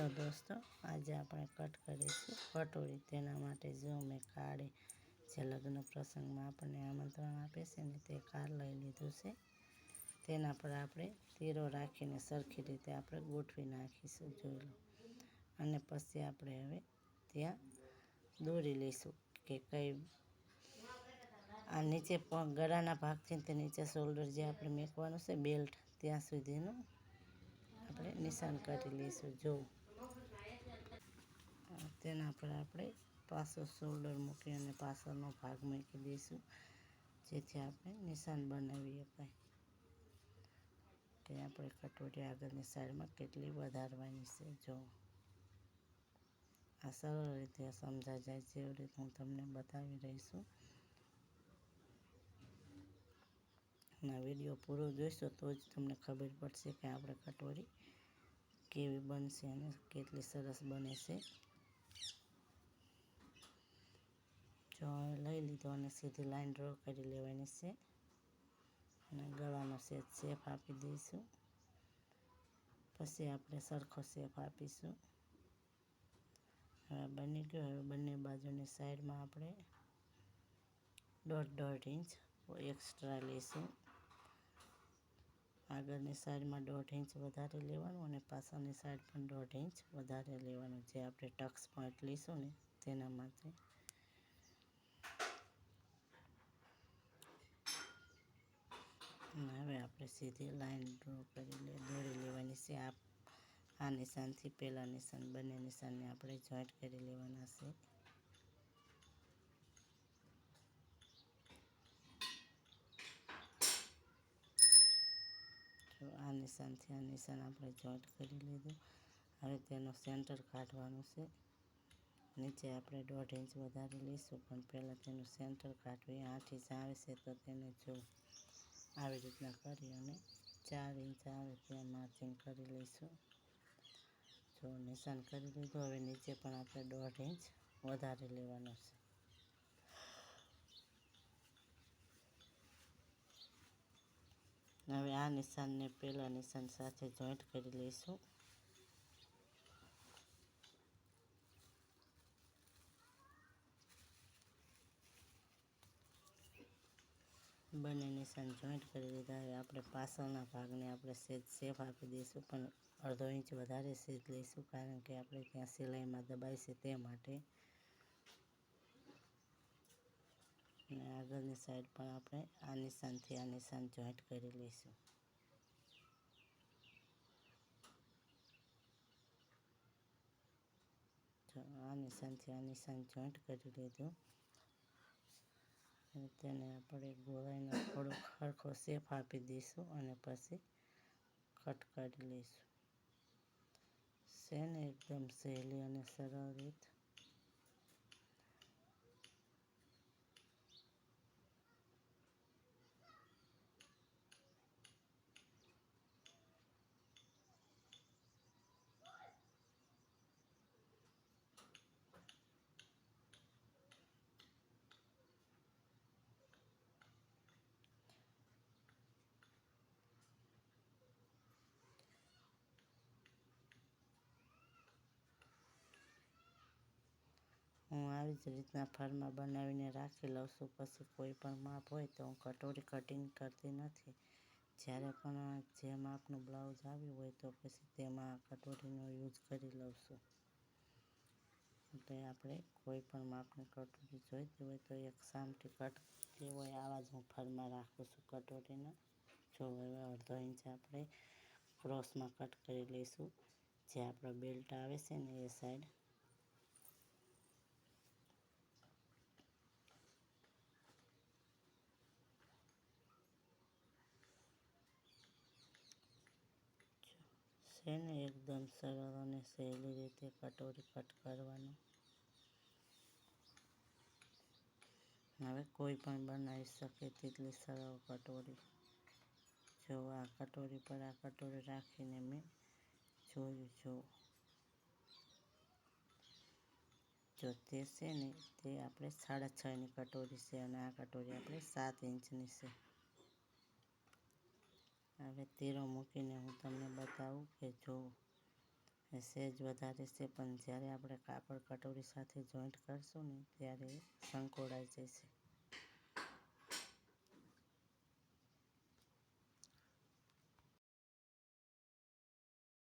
Hello દોસ્તો, આજે આપણે કટ કરીશું કટોરી. તેના માટે જો મેં કાળે જે લગ્ન પ્રસંગમાં આપણને આમંત્રણ આપે છે ને તે કાર લઈ લીધું છે, તેના પર આપણે તીરો રાખીને સરખી રીતે આપણે ગોઠવી નાખીશું, જોઈ લો. અને પછી આપણે હવે ત્યાં દોરી લઈશું કે કઈ આ નીચે ગળાના ભાગથી તે નીચે શોલ્ડર જે આપણે મેકવાનું છે બેલ્ટ ત્યાં સુધીનું આપણે નિશાન કરી લઈશું જો તેના પર આપણે પાછો શોલ્ડર મૂકી અને પાછળનો ભાગ મૂકી દઈશું. જેથી આપણે નિશાન બનાવી શકાય કે આપણે કટોરી આગળની સાઈડમાં કેટલી વધારવાની છે, જો. આ સરળ રીતે સમજાઈ જાય જેવી રીતે હું તમને બતાવી રહી છું. અને વીડિયો પૂરો જોઈશો તો જ તમને ખબર પડશે કે આપણે કટોરી કેવી બનશે અને કેટલી સરસ બને છે. જો લઈ લીધો અને સીધી લાઈન ડ્રો કરી લેવાની છે. અને ગળાનો સેજ શેપ આપી દઈશું. પછી આપણે સરખો શેપ આપીશું. હવે બની ગયો, હવે બંને બાજુની સાઈડમાં આપણે દોઢ દોઢ ઇંચ એક્સ્ટ્રા લઈશું. આગળની સાઈડમાં દોઢ ઇંચ વધારે લેવાનું અને પાછળની સાઈડ પણ દોઢ ઇંચ વધારે લેવાનું, જે આપણે ટક્સ પોઈન્ટ લઈશું ને તેના માટે હવે આપણે સીધી લાઈન ડ્રો કરી લે દોરી લેવાની છે. આ આ નિશાનથી પહેલાં નિશાન, બંને નિશાનને આપણે જોઈન્ટ કરી લેવાના છે. જો આ નિશાનથી આ નિશાન આપણે જોઈન્ટ કરી લીધું. હવે તેનો સેન્ટર કાઢવાનું છે. નીચે આપણે દોઢ ઇંચ વધારે લઈશું, પણ પહેલાં તેનું સેન્ટર કાઢવી આઠ ઇંચ આવે છે, તો તેને જો આવી રીતના કરી અને ચાર ઇંચ આવે ત્યાં માર્જિન કરી લઈશું. જો નિશાન કરી લીધું, હવે નીચે પણ આપણે દોઢ ઇંચ વધારે લેવાનો છે. હવે આ નિશાનને પહેલાં નિશાન સાથે જોઈન્ટ કરી લઈશું. બંને નિશાન જોઈન્ટ કરી લીધા હવે આપણે પાછળના ભાગને આપણે સેજ સેફ આપી દઈશું, પણ અડધો ઇંચ વધારે સેજ લઈશું, કારણ કે આપણે ત્યાં સિલાઈમાં દબાઈશે તે માટે. અને આગળની સાઈડ પણ આપણે આ નિશાનથી આ નિશાન જોઈન્ટ કરી લઈશું. આ નિશાનથી આ નિશાન જોઈન્ટ કરી લીધું. અને તેને આપણે ગોળાઈનો થોડોક સરખો શેપ આપી દઈશું અને પછી કટ કરી લઈશું. શેને એકદમ સહેલી અને સરળ રીત હું આવી જ રીતના ફરમાં બનાવીને રાખી લઉં છું. પછી કોઈ પણ માપ હોય તો હું કટોરી કટિંગ કરતી નથી. જ્યારે પણ જે માપનું બ્લાઉઝ આવ્યું હોય તો પછી તેમાં કટોરીનો યુઝ કરી લઉં છું. એટલે આપણે કોઈ પણ માપની કટોરી જોઈતી હોય તો એક સામટી કટ કરતી હોય આવા જ હું ફરમાં રાખું છું કટોરીના. જો હવે અડધો ઇંચ આપણે ક્રોસમાં કટ કરી લઈશું. જે આપણો બેલ્ટ આવે છે ને એ સાઈડ છે ને, એકદમ સરળ અને સહેલી રીતે કટોરી કટ કરવાનું. હવે કોઈ પણ બનાવી શકે તેટલી સરળ કટોરી. જો આ કટોરી પર આ કટોરી રાખીને મેં જોયું, જો. જો તે છે ને, તે આપણે સાડા છની કટોરી છે અને આ કટોરી આપણે સાત ઇંચની છે. હવે તીરો મૂકીને હું તમને બતાવું કે જો સેજ વધારે છે, પણ જ્યારે આપણે કાપડ કટોરી સાથે જોઈન્ટ કરશું ને, ત્યારે સંકોડાઈ જશે.